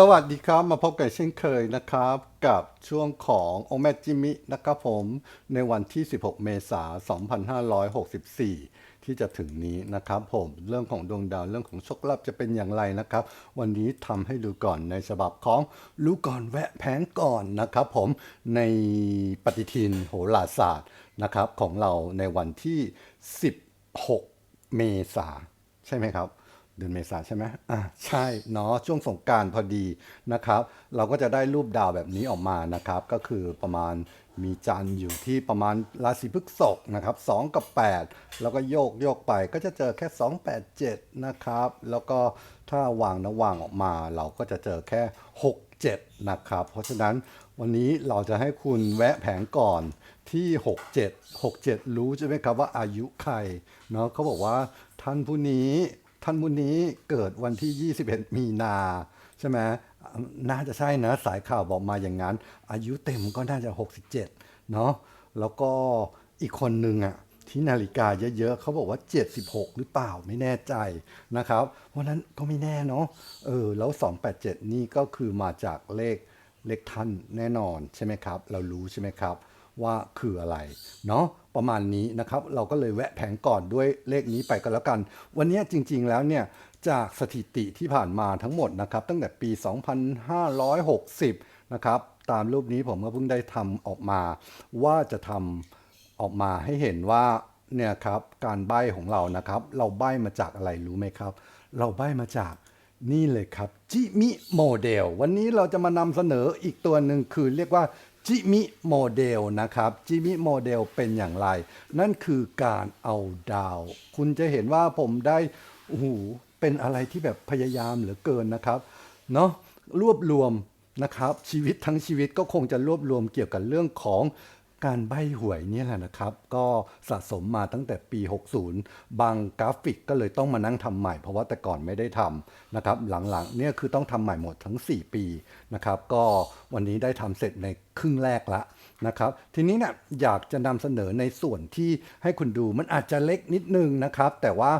สวัสดีครับมาพบกันเช่นเคยนะครับ กับช่วงของโอเมจิมินะครับผม ในวันที่ 16 เมษายน 2564 ที่จะถึงนี้นะครับผมเรื่องของดวงดาวเรื่องของโชคลาภจะเป็นอย่างไรนะครับ วันนี้ทำให้ดูก่อนในฉบับของรู้ก่อนแวะแผงก่อนนะครับผมในปฏิทินโหราศาสตร์นะครับของเราในวันที่ 16 เมษาใช่ไหมครับ เดือนเมษาใช่ไหมอ่าใช่เนาะช่วงสงการพอดีนะครับ เราก็จะได้รูปดาวแบบนี้ออกมานะครับ ก็คือประมาณมีจันทร์อยู่ที่ประมาณราศีพฤษภนะครับ2กับ 8 แล้วก็โยกโยกไปก็จะเจอแค่ 2 8 7 นะครับ แล้วก็ถ้าวางนะวางออกมาเราก็จะเจอแค่ 6 7 นะครับ เพราะฉะนั้นวันนี้เราจะให้คุณแวะแผงก่อนที่ 67 67 รู้ใช่ไหมครับว่าอายุใครเนาะเขาบอกว่าท่านผู้นี้ ท่านผู้นี้เกิดวันที่ 21 มีนาใช่ไหมน่าจะใช่นะสายข่าวบอกมาอย่างนั้น อายุเต็มก็น่าจะ 67 เนาะแล้วก็อีกคนหนึ่งอะที่นาฬิกาเยอะๆเขาบอกว่า 76 หรือเปล่าไม่แน่ใจนะครับ เพราะนั้นก็ไม่แน่เนาะเออแล้ว 287 นี่ก็คือมาจากเลขเลขท่านแน่นอนใช่ไหมครับ เรารู้ใช่ไหมครับ ว่าคืออะไรเนาะ ประมาณนี้นะครับ เราก็เลยแวะแผงก่อนด้วยเลขนี้ไปก็แล้วกัน วันนี้จริงๆแล้วเนี่ยจากสถิติที่ผ่านมาทั้งหมดนะครับ ตั้งแต่ปี 2560 นะครับ ตามรูปนี้ผมก็เพิ่งได้ทำออกมา ว่าจะทำออกมาให้เห็นว่าเนี่ยครับการใบ้ของเรานะครับ เราใบ้มาจากอะไรรู้ไหมครับ เราใบ้มาจากนี่เลยครับจิมิโมเดลวันนี้เราจะมานำเสนออีกตัวหนึ่งคือเรียกว่า จิมิโมเดลนะครับจิมิโมเดลเป็นอย่างไร นั่นคือการเอาดาว คุณจะเห็นว่าผมได้โอ้โหเป็นอะไรที่แบบพยายามเหลือเกินนะครับเนาะรวบรวมนะครับชีวิตทั้งชีวิตก็คงจะรวบรวมเกี่ยวกับเรื่องของ การใบหวยเนี่ยแหละนะครับ ก็สะสมมาตั้งแต่ปี 60 บางกราฟิกก็เลยต้องมานั่งทำใหม่ เพราะว่าแต่ก่อนไม่ได้ทำนะครับ หลังๆเนี่ยคือต้องทำใหม่หมดทั้ง 4 ปีนะครับ ก็วันนี้ได้ทำเสร็จในครึ่งแรกละนะครับ ทีนี้เนี่ยอยากจะนำเสนอในส่วนที่ให้คุณดูมันอาจจะเล็กนิดนึงนะครับ แต่ว่า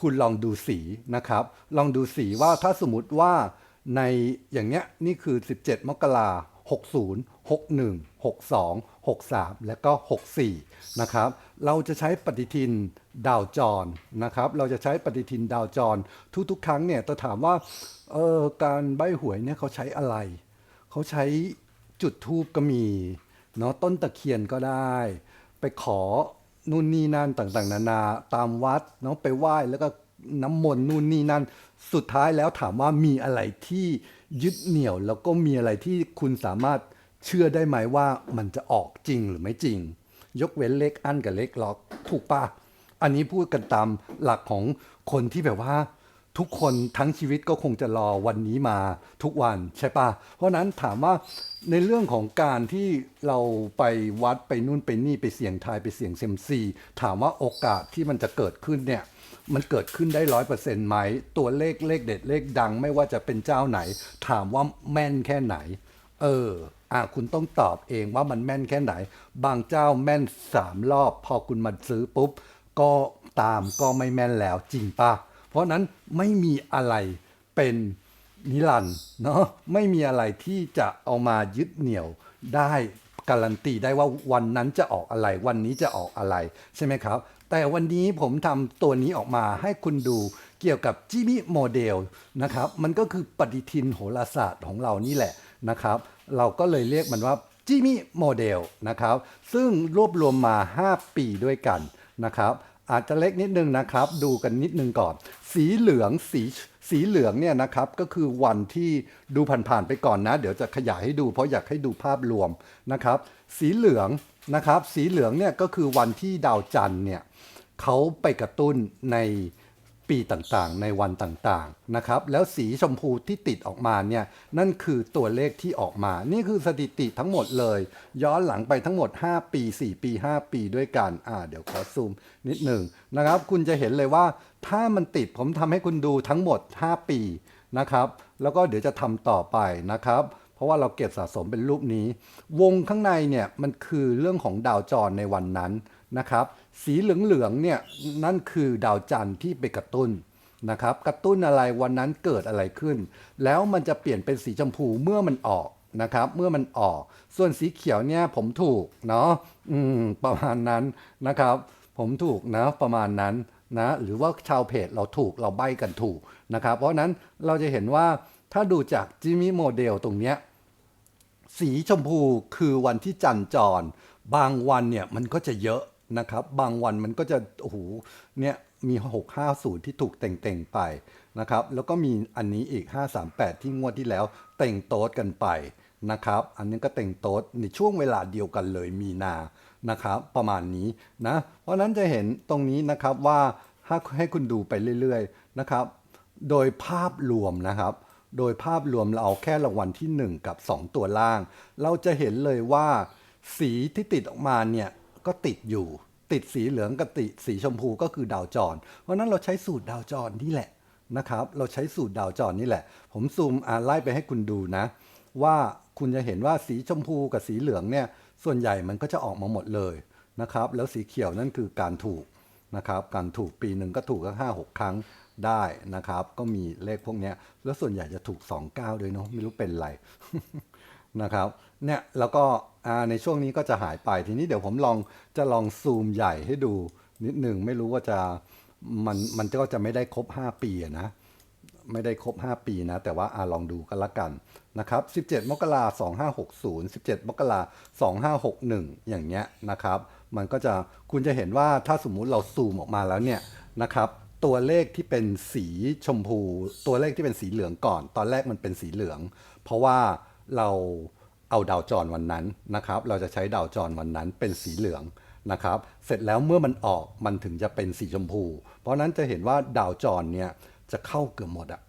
คุณลองดูสีนะครับ ลองดูสีว่าถ้าสมมติว่าในอย่างเนี้ยนี่คือ 17 มกรา 60 61 62 63 และก็ 64 นะครับ เราจะใช้ปฏิทินดาวจรนะครับ เราจะใช้ปฏิทินดาวจร ทุกๆ ครั้งเนี่ยจะถามว่าเออการใบหวยเนี่ยเขาใช้อะไร เขาใช้จุดทูบก็มีเนาะต้นตะเคียนก็ได้ ไปขอนู่นนี่นั่นต่างๆ นานาตามวัดเนาะไปไหว้แล้วก็ น้ำมนต์นู่นนี่นั่น สุดท้ายแล้วถามว่ามีอะไรที่ยึดเหนี่ยวแล้วก็มีอะไรที่คุณสามารถเชื่อได้ไหมว่ามันจะออกจริงหรือไม่จริง ยกเว้นเลขอั้นกับเลขล็อกถูกปะอันนี้พูดกันตามหลักของคนที่แบบว่า ทุกคนทั้งชีวิตก็คงจะรอวันนี้มาทุกวันใช่ปะเพราะนั้นถามว่าในเรื่องของการที่เราไปวัดไปนู่นไปนี่ไปเสี่ยงทายไปเสี่ยงเซมซีถามว่าโอกาสที่มันจะเกิดขึ้นเนี่ยมันเกิดขึ้นได้ร้อยเปอร์เซ็นต์ไหม ตัวเลขเลขเด็ดเลขดังไม่ว่าจะเป็นเจ้าไหน ถามว่าแม่นแค่ไหน เอออะคุณต้องตอบเองว่ามันแม่นแค่ไหน บางเจ้าแม่นสามรอบ พอคุณมาซื้อปุ๊บ ก็ตามก็ไม่แม่นแล้วจริงปะ เพราะนั้นไม่มีอะไรเป็นนิรันดร์เนาะไม่มีอะไรที่จะเอามายึดเหนี่ยวได้การันตีได้ว่าวันนั้นจะออกอะไร วันนี้จะออกอะไรใช่ไหมครับ แต่วันนี้ผมทำตัวนี้ออกมาให้คุณดูเกี่ยวกับจิมิโมเดลนะครับ มันก็คือปฏิทินโหราศาสตร์ของเรานี่แหละนะครับ เราก็เลยเรียกมันว่าจิมิโมเดลนะครับ ซึ่งรวบรวมมา 5 ปีด้วยกันนะครับ อาจจะเล็กนิดนึงนะครับ ดูกันนิดนึงก่อน สีเหลืองสีสีเหลืองเนี่ยนะครับก็คือวันที่ดูผ่านๆไปก่อนนะ เดี๋ยวจะขยายให้ดูเพราะอยากให้ดูภาพรวมนะครับ สีเหลืองนะครับ สีเหลืองเนี่ยก็คือวันที่ดาวจันทร์เนี่ยเขาไปกระตุ้นใน ปีต่างๆ ในวันต่างๆนะครับแล้วสีชมพูที่ติดออกมาเนี่ยนั่นคือตัวเลขที่ออกมา นี่คือสถิติทั้งหมดเลย ย้อนหลังไปทั้งหมด 5 ปี 4 ปี 5 ปีด้วยกันอ่าเดี๋ยวขอซูมนิดหนึ่งนะครับ คุณจะเห็นเลยว่าถ้ามันติดผมทำให้คุณดูทั้งหมด 5 ปีนะครับ แล้วก็เดี๋ยวจะทำต่อไปนะครับเพราะว่าเราเก็บสะสมเป็นรูปนี้ วงข้างในเนี่ยมันคือเรื่องของดาวจรในวันนั้นนะครับ สีเหลืองๆเนี่ยนั่นคือดาวจันทร์ที่ไปกระตุ้นนะครับกระตุ้นอะไรวันนั้นเกิดอะไรขึ้น แล้วมันจะเปลี่ยนเป็นสีชมพูเมื่อมันออกนะครับเมื่อมันออก ส่วนสีเขียวเนี่ยผมถูกเนาะอืมประมาณนั้นนะครับ ผมถูกนะประมาณนั้นนะหรือว่าชาวเพจเราถูกเราใบกันถูกนะครับ เพราะฉะนั้นเราจะเห็นว่าถ้าดูจากจิมมี่โมเดลตรงเนี้ยสีชมพูคือวันที่จันจร บางวันเนี่ยมันก็จะเยอะ นะครับ บางวันมันก็จะโอ้โหเนี่ยมี 650 ที่ถูกเต่งๆไปนะครับ แล้วก็มีอันนี้อีก 538 ที่งวดที่แล้วเต่งโต๊ดกันไปนะครับ อันนี้ก็เต่งโต๊ดในช่วงเวลาเดียวกันเลยมีนานะครับ ประมาณนี้นะ เพราะนั้นจะเห็นตรงนี้นะครับว่าให้ให้คุณดูไปเรื่อยๆนะครับ โดยภาพรวมนะครับ โดยภาพรวมเราเอาแค่รางวัลที่ 1 กับ 2 ตัวล่าง เราจะเห็นเลยว่าสีที่ติดออกมาเนี่ย ก็ติดอยู่ ติดสีเหลืองกับติดสีชมพูก็คือดาวจร เพราะนั้นเราใช้สูตรดาวจรนี่แหละนะครับ เราใช้สูตรดาวจรนี่แหละ ผมซูมอ่าไล่ไปให้คุณดูนะ ว่าคุณจะเห็นว่าสีชมพูกับสีเหลืองเนี่ยส่วนใหญ่มันก็จะออกมาหมดเลยนะครับ แล้วสีเขียวนั่นคือการถูกนะครับ การถูกปีหนึ่งก็ถูกก็ห้าหกครั้งได้นะครับ ก็มีเลขพวกนี้แล้วส่วนใหญ่จะถูก 2 9 ด้วยเนาะไม่รู้เป็นไรนะครับ เนี่ยแล้วก็ในช่วงนี้ก็จะหายไปทีนี้เดี๋ยวผมลองจะลองซูมใหญ่ให้ดูนิดหนึ่งไม่รู้ว่าจะมันมันก็จะไม่ได้ครบ 5 ปีนะ ไม่ได้ครบ 5 ปีนะ แต่ว่าอาลองดูกันละกันนะครับ 17 มกราคม2560 17มกราคม2561อย่างเงี้ยนะครับ มันก็จะคุณจะเห็นว่าถ้าสมมุติเราซูมออกมาแล้วเนี่ยนะครับ ตัวเลขที่เป็นสีชมพู ตัวเลขที่เป็นสีเหลืองก่อน ตอนแรกมันเป็นสีเหลือง เพราะว่าเรา เอาดาวจรวันนั้นนะครับ เราจะใช้ดาวจรวันนั้นเป็นสีเหลืองนะครับ เสร็จแล้วเมื่อมันออกมันถึงจะเป็นสีชมพู เพราะนั้นจะเห็นว่าดาวจรเนี่ยจะเข้าเกือบหมดอะ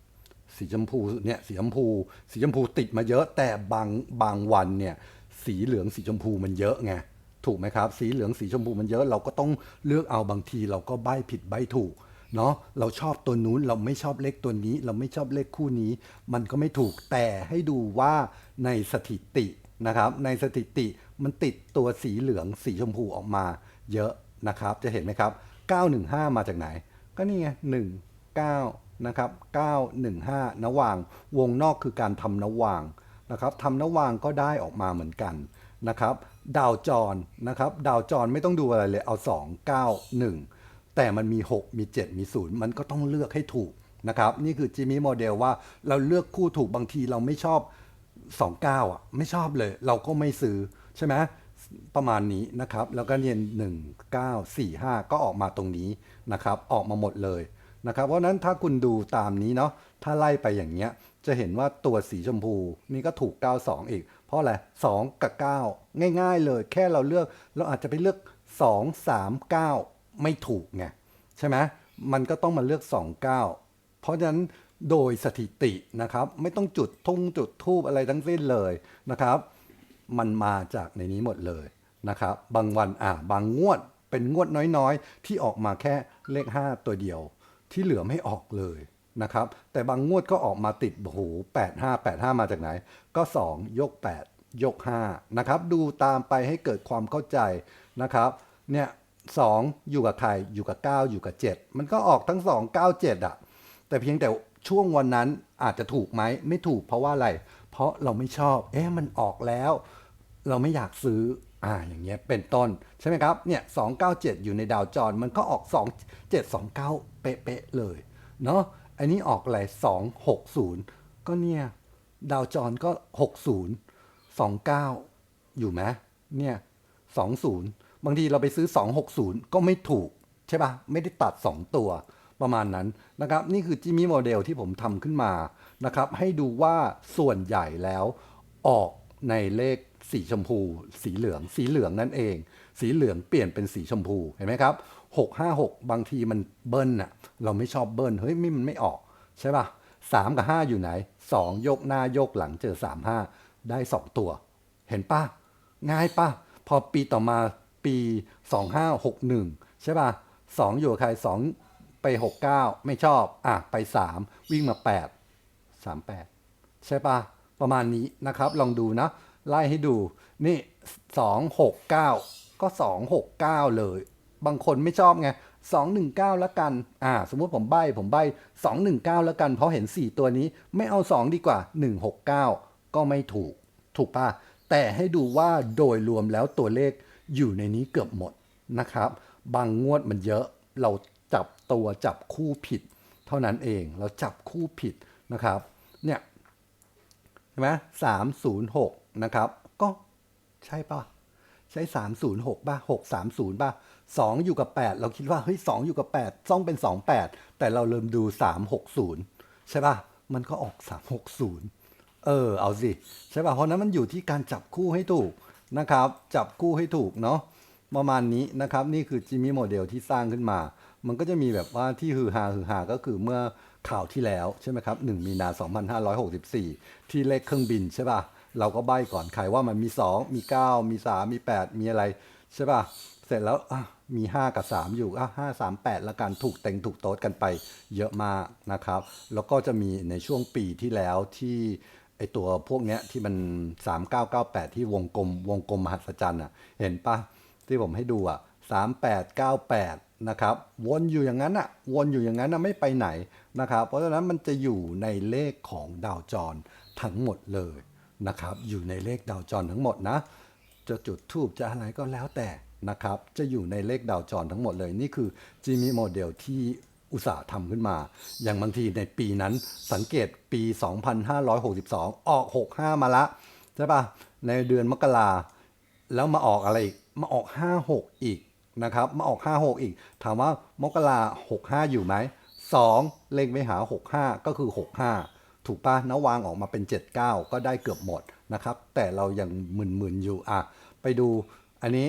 สีชมพูเนี่ยสีชมพู สีชมพูติดมาเยอะแต่บางบางวันเนี่ยสีเหลืองสีชมพูมันเยอะไงถูกไหมครับ สีเหลืองสีชมพูมันเยอะเราก็ต้องเลือกเอาบางทีเราก็ใบผิดใบถูก เนาะเราชอบตัวนู้นเราไม่ชอบเลขตัวนี้ เราไม่ชอบเลขคู่นี้ มันก็ไม่ถูกแต่ให้ดูว่าในสถิตินะครับ ในสถิติมันติดตัวสีเหลืองสีชมพูออกมา เยอะนะครับ จะเห็นไหมครับ 915 มาจากไหน ก็นี่ไง1 9นะครับ915นวาง วงนอกคือการทำนวางนะครับทำนวางก็ได้ออกมาเหมือนกันนะครับ ดาวจรนะครับ ดาวจรไม่ต้องดูอะไรเลยเอา 2 9 1 แต่มันมี 6 มี 7 มี 0 มันก็ต้องเลือกให้ถูกนะครับ นี่คือจิมมี่โมเดลว่าเราเลือกคู่ถูกบางทีเราไม่ชอบ 29 อะ ไม่ชอบเลย เราก็ไม่ซื้อใช่ไหมประมาณนี้นะครับ แล้วก็เรียน1 9 4 5 ก็ออกมาตรงนี้นะครับ ออกมาหมดเลยนะครับ เพราะนั้นถ้าคุณดูตามนี้เนาะถ้าไล่ไปอย่างเงี้ยจะเห็นว่าตัวสีชมพูนี่ก็ถูก 92 อีก เพราะอะไร 2 กับ 9 ง่าย ๆ เลย แค่เราเลือกเราอาจจะไปเลือก 2 3 9 ไม่ถูกไงใช่ไหมมันก็ต้องมาเลือก 29 เพราะฉะนั้นโดยสถิตินะครับ ไม่ต้องจุดทุ่งจุดทูบอะไรทั้งสิ้นเลยนะครับ มันมาจากในนี้หมดเลยนะครับ บางวันอะบางงวดเป็นงวดน้อยๆ ที่ออกมาแค่เลข 5 ตัวเดียว ที่เหลือไม่ออกเลยนะครับ แต่บางงวดก็ออกมาติดโอ้โห8 5 8 5 มาจากไหน ก็ 2 ยก 8 ยก 5 นะครับ ดูตามไปให้เกิดความเข้าใจนะครับ เนี่ย สองอยู่กับใครอยู่กับ 9 อยู่กับ 7 มันก็ออกทั้ง 2 9 7 อะ แต่เพียงแต่ช่วงวันนั้นอาจจะถูกไหมไม่ถูกเพราะว่าอะไร เพราะเราไม่ชอบ เอ๊ะมันออกแล้ว เราไม่อยากซื้ออ่าอย่างเงี้ยเป็นต้นใช่ไหมครับเนี่ยสองเก้าเจ็ดอยู่ในดาวจรมันก็ออกสองเจ็ดสองเก้าเป๊ะๆเลยเนาะอันนี้ออกอะไรสองหกศูนย์ก็เนี่ยดาวจรก็หกศูนย์สองเก้าอยู่ไหมเนี่ยสองศูนย์ บางทีเราไปซื้อสองหกศูนย์ก็ไม่ถูก ใช่ปะไม่ได้ตัดสองตัวประมาณนั้นนะครับ นี่คือจิมมี่โมเดลที่ผมทำขึ้นมานะครับ ให้ดูว่าส่วนใหญ่แล้วออกในเลขสีชมพู สีเหลือง สีเหลืองนั่นเอง สีเหลืองเปลี่ยนเป็นสีชมพูเห็นไหมครับหกห้าหกบางทีมันเบิ้ลน่ะเราไม่ชอบเบิ้ลเฮ้ยไม่มันไม่ออกใช่ปะสามกับห้าอยู่ไหนสองยกหน้ายกหลังเจอสามห้าได้สองตัว เห็นปะง่ายปะพอปีต่อมา ปีสองห้าหกหนึ่งใช่ปะสองอยู่กับใครสองไปหกเก้าไม่ชอบ อะ ไปสามวิ่งมาแปดสามแปดใช่ปะประมาณนี้นะครับ ลองดูนะ ไล่ให้ดู นี่สองหกเก้าก็สองหกเก้าเลย บางคนไม่ชอบไง219 แล้วกัน อ่า สมมุติผมใบ้ ผมใบ้ 219 แล้วกัน เพราะเห็น 4 ตัวนี้ ไม่เอา 2 ดีกว่า 169 ก็ไม่ถูก ถูกป่ะ แต่ให้ดูว่าโดยรวมแล้วตัวเลข อยู่ในนี้เกือบหมดนะครับ บางงวดมันเยอะเราจับตัวจับคู่ผิด เท่านั้นเองเราจับคู่ผิดนะครับเนี่ยใช่ไหมสามศูนย์หกนะครับ ก็ใช่ป่ะ ใช้สามศูนย์หกป่ะหกสามศูนย์ป่ะสองอยู่กับแปดเราคิดว่าเฮ้ยสองอยู่กับแปดต้องเป็นสองแปดแต่เราเริ่มดูสามหกศูนย์ใช่ป่ะมันก็ออกสามหกศูนย์เออเอาสิ ใช่ป่ะเพราะนั้นมันอยู่ที่การจับคู่ให้ถูก นะครับ จับคู่ให้ถูกเนาะประมาณนี้นะครับ นี่คือจิมมี่โมเดลที่สร้างขึ้นมา มันก็จะมีแบบว่าที่ฮือฮาฮือฮาก็คือเมื่อข่าวที่แล้วใช่ไหมครับ1มีนา2564 ที่เลขเครื่องบินใช่ป่ะเราก็ใบ้ก่อนใครว่ามันมี 2 มี 9 มี 3 มี 8 มีอะไรใช่ป่ะเสร็จแล้วมี 5 กับ 3 อยู่อะ5 3 8 แล้วกันถูกเต็งถูกโต๊ดกันไปเยอะมากนะครับ แล้วก็จะมีในช่วงปีที่แล้วที่ ไอตัวพวกเนี้ยที่มัน3998ที่วงกลม วงกลมมหัศจรรย์อะ เห็นปะที่ผมให้ดูอะสามแปดเก้าแปดนะครับ วนอยู่อย่างนั้นอะ วนอยู่อย่างนั้นอะไม่ไปไหนนะครับ เพราะฉะนั้นมันจะอยู่ในเลขของดาวจรทั้งหมดเลยนะครับ อยู่ในเลขดาวจรทั้งหมดนะ จะจุดทูบจะอะไรก็แล้วแต่นะครับ จะอยู่ในเลขดาวจรทั้งหมดเลย นี่คือจีมีโมเดลที่ อุตสาห์ทำขึ้นมา อย่างบางทีในปีนั้นสังเกตปี 2562 ออก 65 มาละใช่ปะในเดือนมกราแล้วมาออกอะไรอีก มาออก 56 อีกนะครับ มาออก 56 อีก ถามว่ามกรา65 อยู่ไหม 2 เลขไม่หา 65 ก็คือ 65 ถูกปะนะวางออกมาเป็น 79 ก็ได้เกือบหมดนะครับ แต่เรายังมึนๆอยู่อะไปดูอันนี้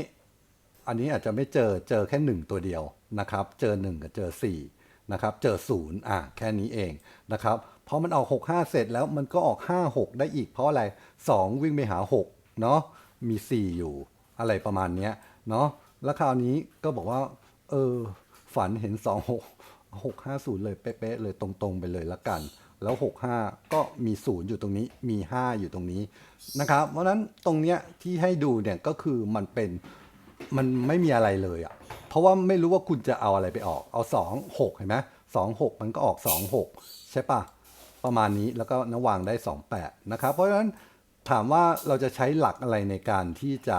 อันนี้อาจจะไม่เจอเจอแค่ 1 ตัวเดียวนะครับ เจอ 1 กับเจอ 4 นะครับ เจอ0อะแค่นี้เองนะครับพอมันออก 65 เสร็จแล้วมันก็ออก 56 ได้อีกเพราะอะไร 2 วิ่งไปหา 6 เนาะมี 4 อยู่อะไรประมาณเนี้ยเนาะแล้วคราวนี้ก็บอกว่า เออ ฝันเห็น 2 6 650 เลยเป๊ะๆเลยตรงๆไปเลยละกัน แล้ว 65 ก็มี 0 อยู่ตรงนี้มี 5 อยู่ตรงนี้นะครับเพราะนั้นตรงเนี้ยที่ให้ดูเนี่ยก็คือมันเป็นมันไม่มีอะไรเลยอะ่ะ ราะว่าไม่รู้ว่าคุณจะเอาอะไรไปออก เอาสองหกเห็นไหมสองหกมันก็ออกสองหกใช่ปะประมาณนี้แล้วก็นวางได้สองแปดนะครับ เพราะฉะนั้นถามว่าเราจะใช้หลักอะไรในการที่จะ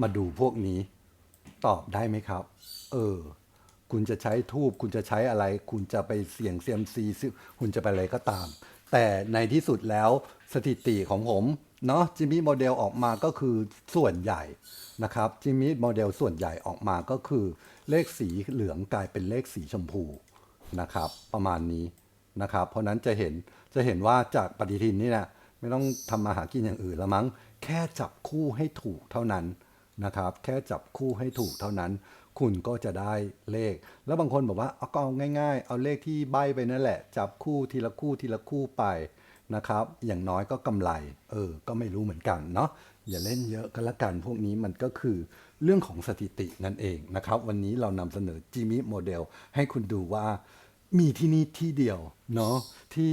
มาดูพวกนี้ ตอบได้ไหมครับ เออ คุณจะใช้ทูบคุณจะใช้อะไร คุณจะไปเสี่ยงเซียมซีคุณจะไปอะไรก็ตาม แต่ในที่สุดแล้วสถิติของผม เนาะจิมมี่โมเดลออกมาก็คือส่วนใหญ่นะครับจิมมี่โมเดลส่วนใหญ่ออกมาก็คือเลขสีเหลืองกลายเป็นเลขสีชมพูนะครับประมาณนี้นะครับเพราะนั้นจะเห็นจะเห็นว่าจากปฏิทินนี่นะไม่ต้องทำมาหากินอย่างอื่นล้วมั้ง แค่จับคู่ให้ถูกเท่านั้นนะครับ แค่จับคู่ให้ถูกเท่านั้น คุณก็จะได้เลข แล้วบางคนบอกว่าเอาก็เอาง่าย ๆ เอาเลขที่ใบไปนั่นแหละ จับคู่ทีละคู่ทีละคู่ไป นะครับ อย่างน้อยก็กำไร เออ ก็ไม่รู้เหมือนกันเนาะ อย่าเล่นเยอะก็แล้วกัน พวกนี้มันก็คือเรื่องของสถิตินั่นเองนะครับ วันนี้เรานำเสนอจิมิโมเดลให้คุณดูว่ามีที่นี่ที่เดียวเนาะที่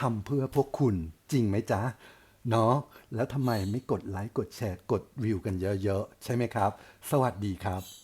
ทำเพื่อพวกคุณจริงไหมจ๊ะเนาะแล้วทำไมไม่กดไลค์กดแชร์กดวิวกันเยอะๆ ใช่ไหมครับ สวัสดีครับ